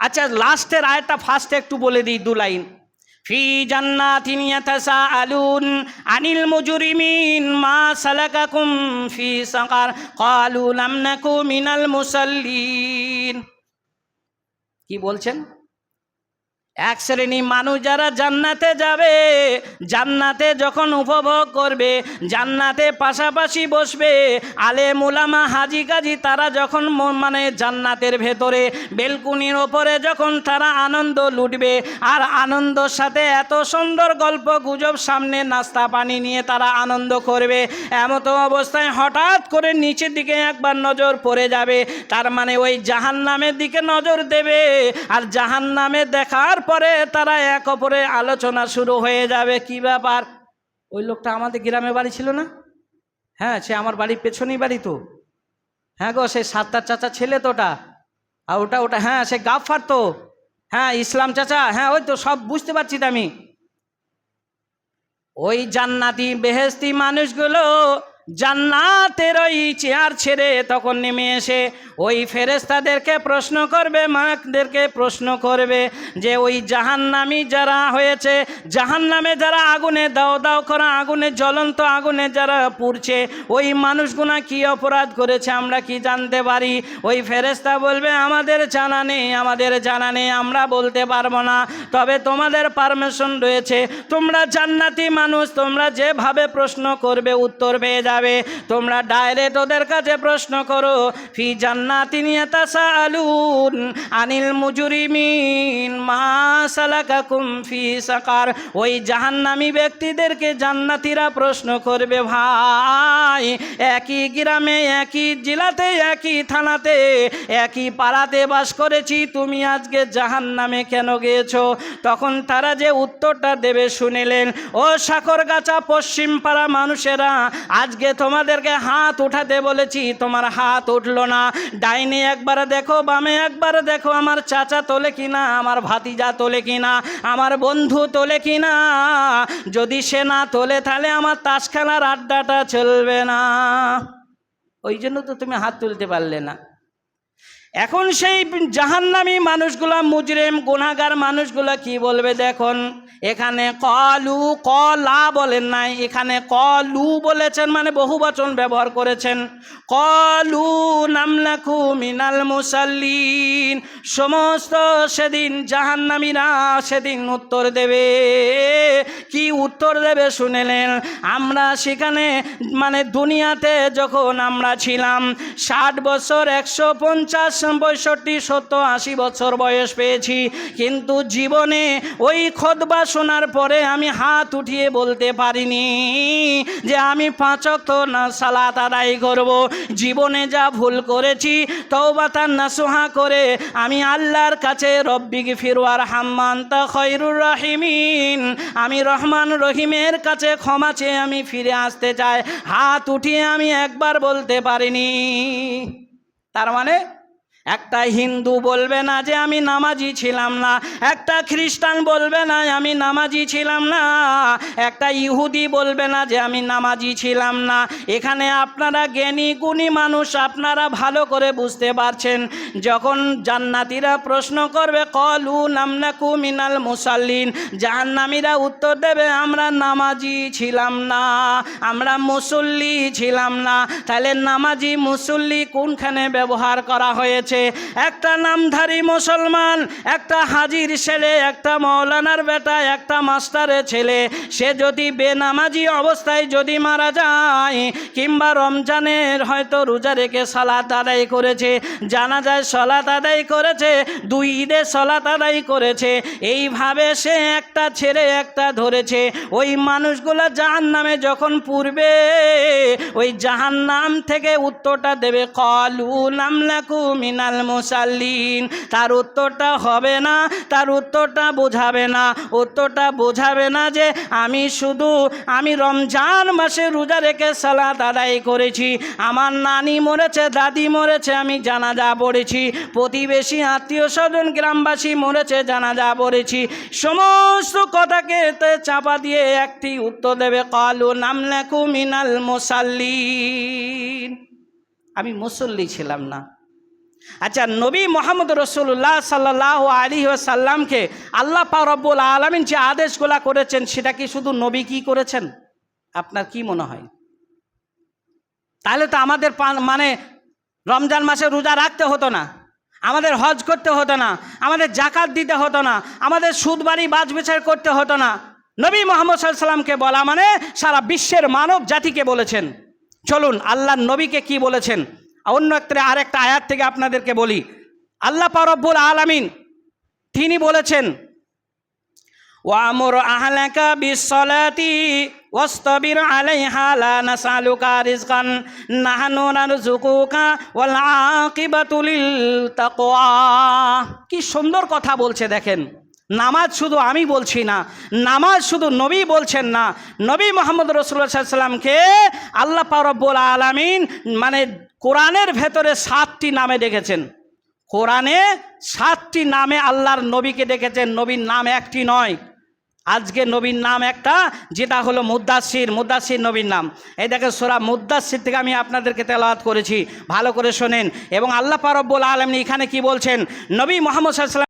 আচ্ছা লাস্টের আয়টা ফার্স্টে একটু বলে দিই, দু লাইন। ফি জান্নাতিন ইয়াতাসাআলুন আনিল মুজরিমিন মা সালাকাকুম ফি সাকার ক্বালু লাম নাকু মিনাল মুসাল্লিন। কি বলছেন? এক শ্রেণি মানুষ যারা জান্নাতে যাবে, জান্নাতে যখন উপভোগ করবে, জান্নাতে পাশাপাশি বসবে আলে মুলামা হাজি গাজি তারা যখন মানে জান্নাতের ভেতরে, বেলকুনির ওপরে যখন তারা আনন্দ লুটবে, আর আনন্দর সাথে এত সুন্দর গল্প গুজব সামনে নাস্তা পানি নিয়ে তারা আনন্দ করবে, এমত অবস্থায় হঠাৎ করে নিচের দিকে একবার নজর পড়ে যাবে, তার মানে ওই জাহান নামের দিকে নজর দেবে, আর জাহান নামে দেখার পরে তারা এক অপরে আলোচনা শুরু হয়ে যাবে। কি ব্যাপার? ওই লোকটা আমাদের গ্রামে বাড়ি ছিল না? হ্যাঁ সে আমার বাড়ির পেছনেই বাড়ি তো। হ্যাঁ গো, সে সাতটার চাচা ছেলে তো ওটা। আর ওটা ওটা হ্যাঁ সে গাফার তো। হ্যাঁ ইসলাম চাচা হ্যাঁ ওই তো সব বুঝতে পারছি আমি। ওই জান্নাতি বেহেস্তি মানুষগুলো জান্নাতের ওই চেয়ার ছেড়ে তখন নেমে এসে ওই ফেরেস্তাদেরকে প্রশ্ন করবে, মাকদেরকে প্রশ্ন করবে যে, ওই জাহান্নামি যারা হয়েছে, জাহান্নামে যারা আগুনে দাও দাও করা আগুনে, জ্বলন্ত আগুনে যারা পুড়ছে, ওই মানুষগুনা কি অপরাধ করেছে আমরা কি জানতে পারি? ওই ফেরেস্তা বলবে, আমাদের জানা নেই, আমাদের জানা নেই, আমরা বলতে পারব না। তবে তোমাদের পারমিশন রয়েছে। তোমরা জান্নাতি মানুষ, তোমরা যেভাবে প্রশ্ন করবে, উত্তর পেয়ে যাবে। তোমরা ডাইরেক্ট ওদের কাছে প্রশ্ন করো, ফি জান্নাতি আলুন আনিল মুজুরিমিন, মা সালাকাকুম ফি সাকার। ওই জাহান্নামী ব্যক্তিদেরকে জান্নাতিরা প্রশ্ন করবে, ভাই, একই গ্রামে, একই জেলাতে, একই থানাতে, একই পাড়াতে বাস করেছি, তুমি আজকে জাহান্নামে কেন গিয়েছো? তখন তারা যে উত্তরটা দেবে শুনিলেন, ও সাকরগাছা পশ্চিম পাড়া মানুষেরা, আজকে তোমাদেরকে হাত উঠাতে বলেছি, তোমার হাত উঠল না। ডাইনে একবার দেখো, বামে একবার দেখো, আমার চাচা তোলে কিনা, আমার ভাতিজা তোলে কিনা, আমার বন্ধু তোলে কিনা। যদি সে না তোলে, তাহলে আমার তাস খেলার আড্ডাটা চলবে না। ওই জন্য তো তুমি হাত তুলতে পারলে না। এখন সেই জাহান্নামি মানুষগুলা, মুজরেম গুনাগার মানুষগুলা কি বলবে দেখুন। এখানে কলু, কলা বলেন নাই, এখানে কলু বলেছেন মানে বহু বচন ব্যবহার করেছেন। কলু নামলাখু মিনাল মুসাল্লিন, সমস্ত সেদিন জাহান্নামীরা সেদিন উত্তর দেবে। কি উত্তর দেবে শুনেলেন? আমরা সেখানে মানে দুনিয়াতে যখন আমরা ছিলাম, ষাট বছর, একশো পঞ্চাশ, পঁয়ষট্টি, সত্তর, আশি বছর বয়স পেয়েছি। কিন্তু জীবনে ওই খোদবা শোনার পরে আমি হাত উঠিয়ে বলতে পারিনি যে আমি পাঁচক না সালাত আদায় করব। জীবনে যা ভুল করেছি তৌবাতার নাসোহা করে আমি আল্লাহর কাছে রব্বিক ফিরওয়ার হাম্মান তা খৈরুর রহিমিন। আমি রহমান রহিমের কাছে ক্ষমা চেয়ে আমি ফিরে আসতে চাই। হাত উঠিয়ে আমি একবার বলতে পারিনি। তার মানে একটা হিন্দু বলবে না যে আমি নামাজি ছিলাম না, একটা খ্রিস্টান বলবে না আমি নামাজি ছিলাম না, একটা ইহুদি বলবে না যে আমি নামাজি ছিলাম না। এখানে আপনারা জ্ঞানী, গুণী মানুষ আপনারা ভালো করে বুঝতে পারছেন। যখন জান্নাতিরা প্রশ্ন করবে, কলু নামনাকু মিনাল মুসাল্লিন জাহান্নামীরা উত্তর দেবে, আমরা নামাজি ছিলাম না, আমরা মুসল্লি ছিলাম না। তাহলে নামাজি, মুসল্লি কোনখানে ব্যবহার করা হয়েছে? একটা নামধারী মুসলমান, একটা হাজির ছেলে, একটা মৌলানার বেটা, একটা মাস্টারের ছেলে। সে যদি বেনামাজি অবস্থায় যদি মারা যায়, কিংবা রমজানের হয়তো রোজা রেখে সলাত আদায় করেছে জানা যায় সলাত আদায় করেছে, দুই ঈদে সলাত আদায় করেছে, এইভাবে সে একটা ছেড়ে একটা ধরেছে। ওই মানুষগুলো জাহান নামে যখন পূর্বে ওই জাহান নাম থেকে উত্তরটা দেবে, কলু নামলাকু মিনাল মুসাল্লিন। তার উত্তরটা হবে না, তার উত্তরটা বোঝাবে না। উত্তরটা বোঝাবে না যে আমি শুধু, আমি রমজান মাসে রোজা রেখে সালাত আদায় করেছি। আমার নানি মরেছে, দাদি মরেছে, আমি জানাজা পড়েছি। প্রতিবেশী, আত্মীয় স্বজন, গ্রামবাসী মরেছে, জানাজা পড়েছি। সমস্ত কথাকে চাপা দিয়ে একটি উত্তর দেবে, কালু নামলাকু মিনাল মুসাল্লিন। আমি মুসল্লি ছিলাম না। আচ্ছা নবী মোহাম্মদ রসুল্লাহ সাল্লাহ আলী ও সাল্লামকে আল্লাহ পারব্বুল আলমিন যে আদেশগুলা করেছেন, সেটা কি শুধু নবী কি করেছেন? আপনার কি মনে হয়? তাহলে তো আমাদের মানে রমজান মাসে রোজা রাখতে হতো না, আমাদের হজ করতে হতো না, আমাদের জাকাত দিতে হতো না, আমাদের সুদ বাড়ি বাজ বিচার করতে হতো না। নবী মোহাম্মদ সাল্লামকে বলা মানে সারা বিশ্বের মানব জাতিকে বলেছেন, চলুন আল্লাহ নবীকে কি বলেছেন? অন্য একটা আরেকটা আয়াত থেকে আপনাদেরকে বলি। আল্লাহ পারব্বুল আলামিন, তিনি বলেছেন, ওয়ামুর আহলাকা বিসসালাতি ওয়াসতাবির আলাইহা লা নাসআলুকা রিজকান, নাহনু নারযুকুকা ওয়াল আকিবাতু লিল তাকওয়া। কি সুন্দর কথা বলছে দেখেন। নামাজ শুধু আমি বলছি না, নামাজ শুধু নবী বলছেন না, নবী মোহাম্মদ রসুল্লাহ সাল্লামকে আল্লাহ পারব্বুল আলামিন মানে কোরআনের ভেতরে সাতটি নামে ডেকেছেন। কোরআনে সাতটি নামে আল্লাহর নবীকে ডেকেছেন, নবীর নাম একটি নয়। আজকে নবীর নাম একটা, যেটা হলো মুদাসির মুদাসির নবীর নাম। এই দেখেন সোরা মুদাসির থেকে আমি আপনাদেরকে তেলাওয়াত করেছি, ভালো করে শোনেন। এবং আল্লাহ পারব্বুল আলম এখানে কি বলছেন? নবী মোহাম্মদ সাল্লাম